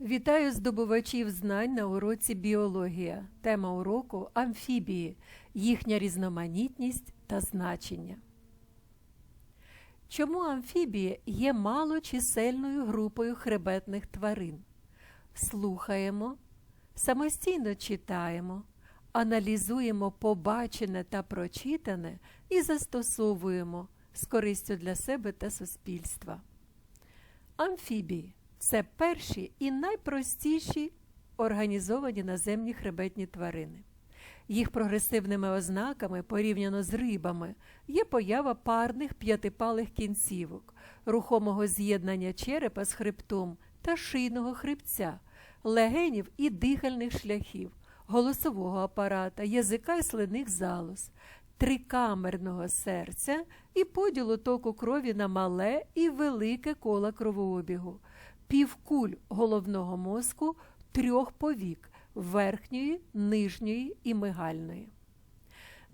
Вітаю здобувачів знань на уроці біологія. Тема уроку амфібії, їхня різноманітність та значення. Чому амфібії є малочисельною групою хребетних тварин? Слухаємо, самостійно читаємо, аналізуємо побачене та прочитане і застосовуємо з користю для себе та суспільства. Амфібії це перші і найпростіші організовані наземні хребетні тварини. Їх прогресивними ознаками, порівняно з рибами, є поява парних п'ятипалих кінцівок, рухомого з'єднання черепа з хребтом та шийного хребця, легенів і дихальних шляхів, голосового апарата, язика і слинних залоз, трикамерного серця і поділу току крові на мале і велике кола кровообігу, півкуль головного мозку, трьох повік верхньої, нижньої і мигальної.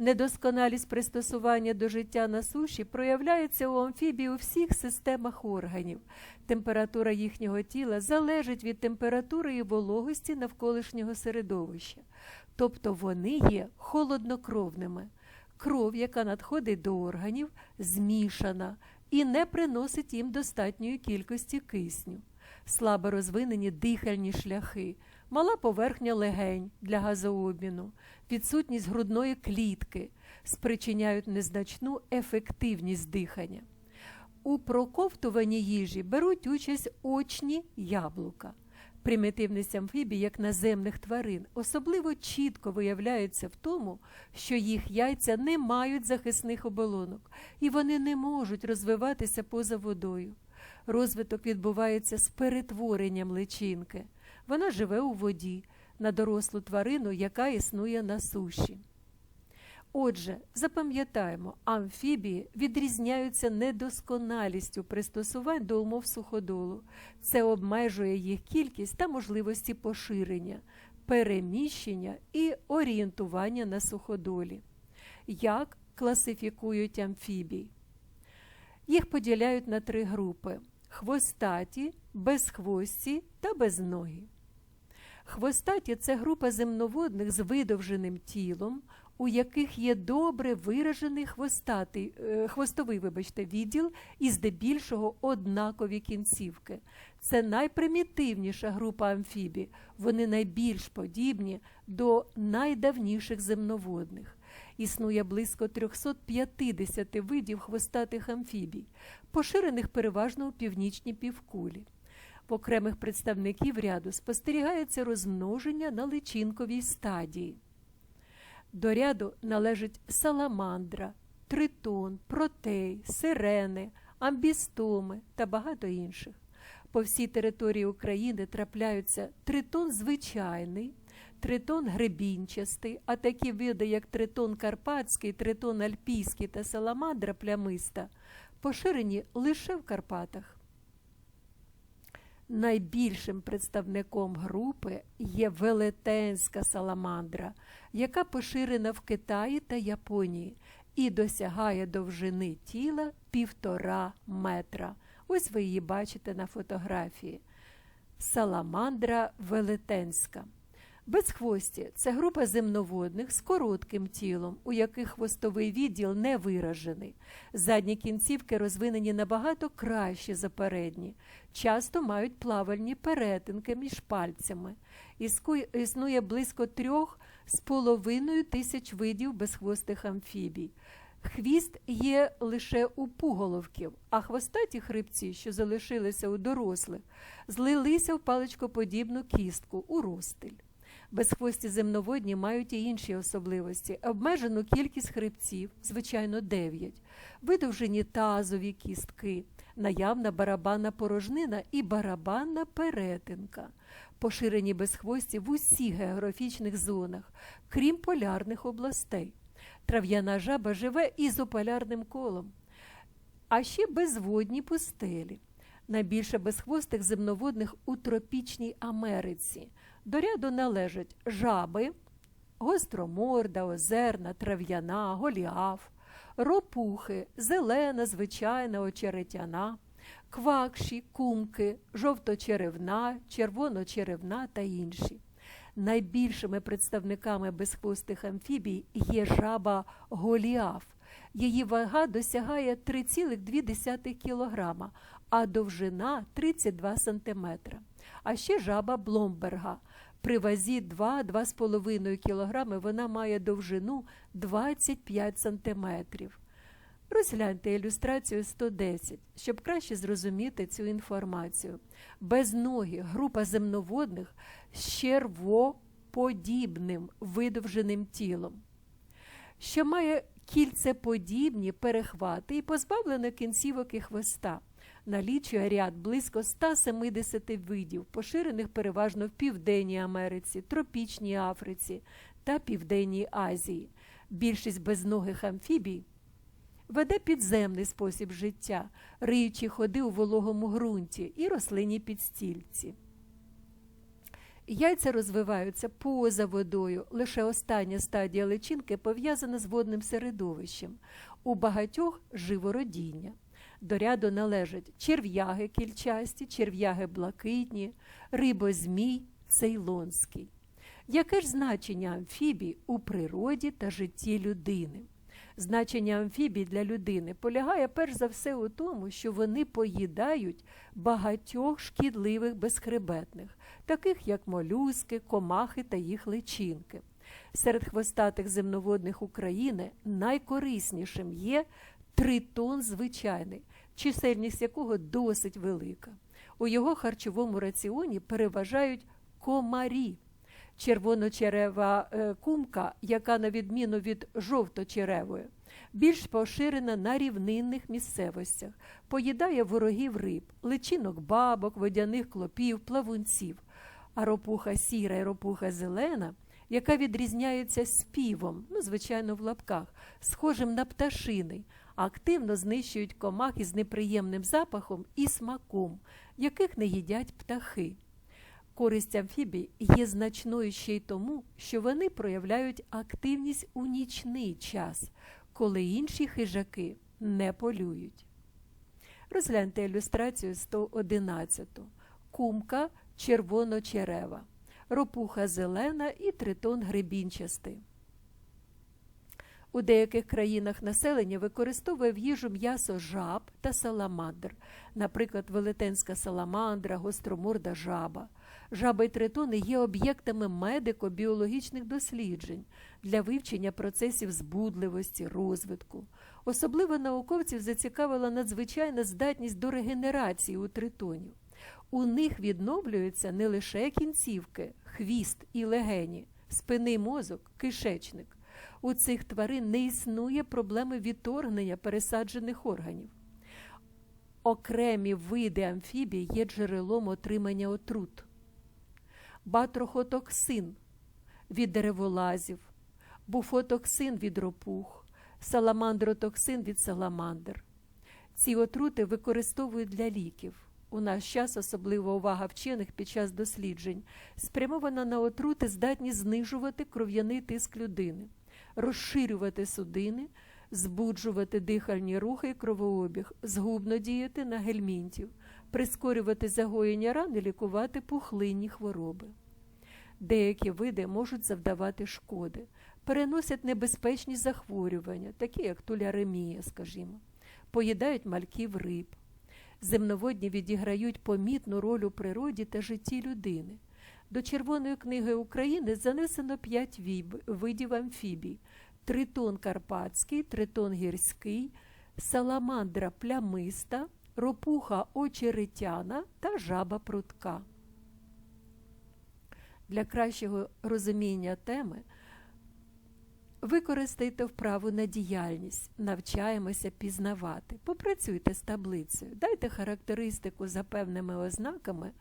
Недосконалість пристосування до життя на суші проявляється у амфібій у всіх системах органів. Температура їхнього тіла залежить від температури і вологості навколишнього середовища, тобто вони є холоднокровними. Кров, яка надходить до органів, змішана і не приносить їм достатньої кількості кисню, слабо розвинені дихальні шляхи, мала поверхня легень для газообміну, відсутність грудної клітки спричиняють незначну ефективність дихання. У проковтуванні їжі беруть участь очні яблука. Примітивність амфібій, як наземних тварин, особливо чітко виявляється в тому, що їх яйця не мають захисних оболонок і вони не можуть розвиватися поза водою. Розвиток відбувається з перетворенням личинки. Вона живе у воді, на дорослу тварину, яка існує на суші. Отже, запам'ятаємо, амфібії відрізняються недосконалістю пристосувань до умов суходолу. Це обмежує їх кількість та можливості поширення, переміщення і орієнтування на суходолі. Як класифікують амфібій? Їх поділяють на три групи: хвостаті, безхвості та безногі. Хвостаті це група земноводних з видовженим тілом, у яких є добре виражений хвостатий, е, хвостовий вибачте, відділ і здебільшого однакові кінцівки. Це найпримітивніша група амфібій. Вони найбільш подібні до найдавніших земноводних. Існує близько 350 видів хвостатих амфібій, поширених переважно у північній півкулі. В окремих представників ряду спостерігається розмноження на личинковій стадії. До ряду належать саламандра, тритон, протей, сирени, амбістоми та багато інших. По всій території України трапляються тритон звичайний, тритон гребінчастий, а такі види, як тритон карпатський, тритон альпійський та саламандра плямиста, поширені лише в Карпатах. Найбільшим представником групи є велетенська саламандра, яка поширена в Китаї та Японії і досягає довжини тіла півтора метра. Ось ви її бачите на фотографії. Саламандра велетенська. Безхвості це група земноводних з коротким тілом, у яких хвостовий відділ не виражений. Задні кінцівки розвинені набагато краще за передні, часто мають плавальні перетинки між пальцями. Існує близько трьох з половиною тисяч видів безхвостих амфібій. Хвіст є лише у пуголовків, а хвостаті хребці, що залишилися у дорослих, злилися в паличкоподібну кістку у розстиль. Безхвості земноводні мають і інші особливості: обмежену кількість хребців, звичайно, 9, видовжені тазові кістки, наявна барабанна порожнина і барабанна перетинка, поширені безхвості в усіх географічних зонах, крім полярних областей. Трав'яна жаба живе ізополярним колом, а ще безводні пустелі. Найбільше безхвостих земноводних у тропічній Америці. До ряду належать жаби, гостроморда, озерна, трав'яна, голіаф, ропухи, зелена, звичайна, очеретяна, квакші, кумки, жовточеревна, червоночеревна та інші. Найбільшими представниками безхвостих амфібій є жаба голіаф. Її вага досягає 3,2 кг, а довжина 32 см. А ще жаба Бломберга. При вазі 2-2,5 кг вона має довжину 25 см. Розгляньте ілюстрацію 110, щоб краще зрозуміти цю інформацію. Безногі група земноводних з червоподібним видовженим тілом, що має кільцеподібні перехвати і позбавлено кінцівок і хвоста. Налічує ряд близько 170 видів, поширених переважно в Південній Америці, Тропічній Африці та Південній Азії. Більшість безногих амфібій веде підземний спосіб життя, риючи ходи у вологому ґрунті і рослинні підстільці. Яйця розвиваються поза водою. Лише остання стадія личинки пов'язана з водним середовищем. У багатьох живородіння. До ряду належать черв'яги кільчасті, черв'яги блакитні, рибозмій цейлонський. Яке ж значення амфібій у природі та житті людини? Значення амфібій для людини полягає перш за все у тому, що вони поїдають багатьох шкідливих безхребетних, таких як молюски, комахи та їх личинки. Серед хвостатих земноводних України найкориснішим є тритон звичайний, чисельність якого досить велика. У його харчовому раціоні переважають комарі. Червоночерева е, кумка, яка, на відміну від жовточеревої, більш поширена на рівнинних місцевостях, поїдає ворогів риб, личинок бабок, водяних клопів, плавунців, а ропуха сіра і ропуха зелена, яка відрізняється співом, ну, звичайно, в лапках, схожим на пташиний, активно знищують комах із неприємним запахом і смаком, яких не їдять птахи. Користь амфібій є значною ще й тому, що вони проявляють активність у нічний час, коли інші хижаки не полюють. Розгляньте ілюстрацію 111. Кумка червоно-черева, ропуха зелена і тритон грибінчастий. У деяких країнах населення використовує в їжу м'ясо жаб та саламандр, наприклад, велетенська саламандра, гостроморда жаба. Жаби й тритони є об'єктами медико-біологічних досліджень для вивчення процесів збудливості, розвитку. Особливо науковців зацікавила надзвичайна здатність до регенерації у тритонів. У них відновлюються не лише кінцівки, хвіст і легені, спинний мозок, кишечник. У цих тварин не існує проблеми відторгнення пересаджених органів. Окремі види амфібій є джерелом отримання отрут батрохотоксин від дереволазів, буфотоксин від ропух, саламандротоксин від саламандр. Ці отрути використовують для ліків. У наш час особлива увага вчених під час досліджень спрямована на отрути, здатні знижувати кров'яний тиск людини, розширювати судини, збуджувати дихальні рухи і кровообіг, згубно діяти на гельмінтів, прискорювати загоєння ран і лікувати пухлинні хвороби. Деякі види можуть завдавати шкоди, переносять небезпечні захворювання, такі як туляремія, скажімо, поїдають мальків риб. Земноводні відіграють помітну роль у природі та житті людини. До Червоної книги України занесено п'ять видів амфібій: тритон карпатський, тритон гірський, саламандра плямиста, ропуха очеретяна та жаба прутка. Для кращого розуміння теми використайте вправу на діяльність, навчаємося пізнавати, попрацюйте з таблицею, дайте характеристику за певними ознаками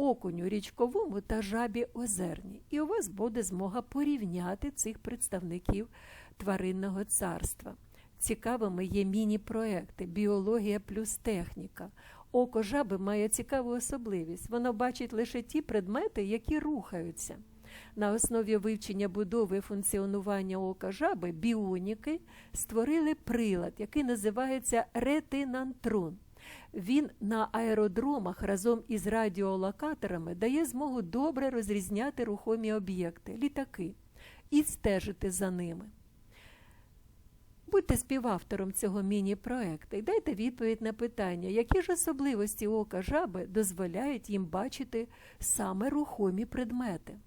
окуню річковому та жабі озерній, і у вас буде змога порівняти цих представників тваринного царства. Цікавими є міні-проекти Біологія плюс техніка. Око жаби має цікаву особливість. Воно бачить лише ті предмети, які рухаються. На основі вивчення будови функціонування ока жаби біоніки створили прилад, який називається ретинантрон. Він на аеродромах разом із радіолокаторами дає змогу добре розрізняти рухомі об'єкти, літаки, і стежити за ними. Будьте співавтором цього міні-проекту і дайте відповідь на питання, які ж особливості ока жаби дозволяють їм бачити саме рухомі предмети.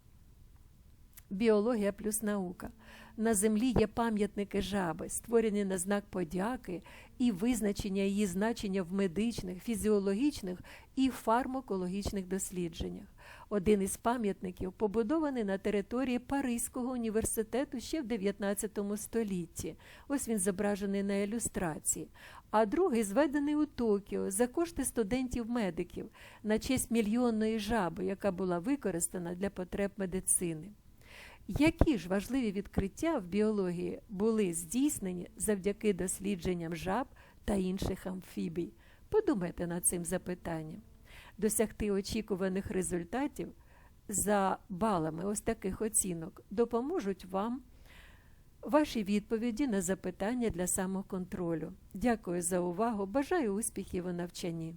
Біологія плюс наука. На землі є пам'ятники жаби, створені на знак подяки і визначення її значення в медичних, фізіологічних і фармакологічних дослідженнях. Один із пам'ятників побудований на території Паризького університету ще в 19 столітті. Ось він зображений на ілюстрації. А другий зведений у Токіо за кошти студентів-медиків на честь мільйонної жаби, яка була використана для потреб медицини. Які ж важливі відкриття в біології були здійснені завдяки дослідженням жаб та інших амфібій? Подумайте над цим запитанням. Досягти очікуваних результатів за балами ось таких оцінок допоможуть вам ваші відповіді на запитання для самоконтролю. Дякую за увагу. Бажаю успіхів у навчанні.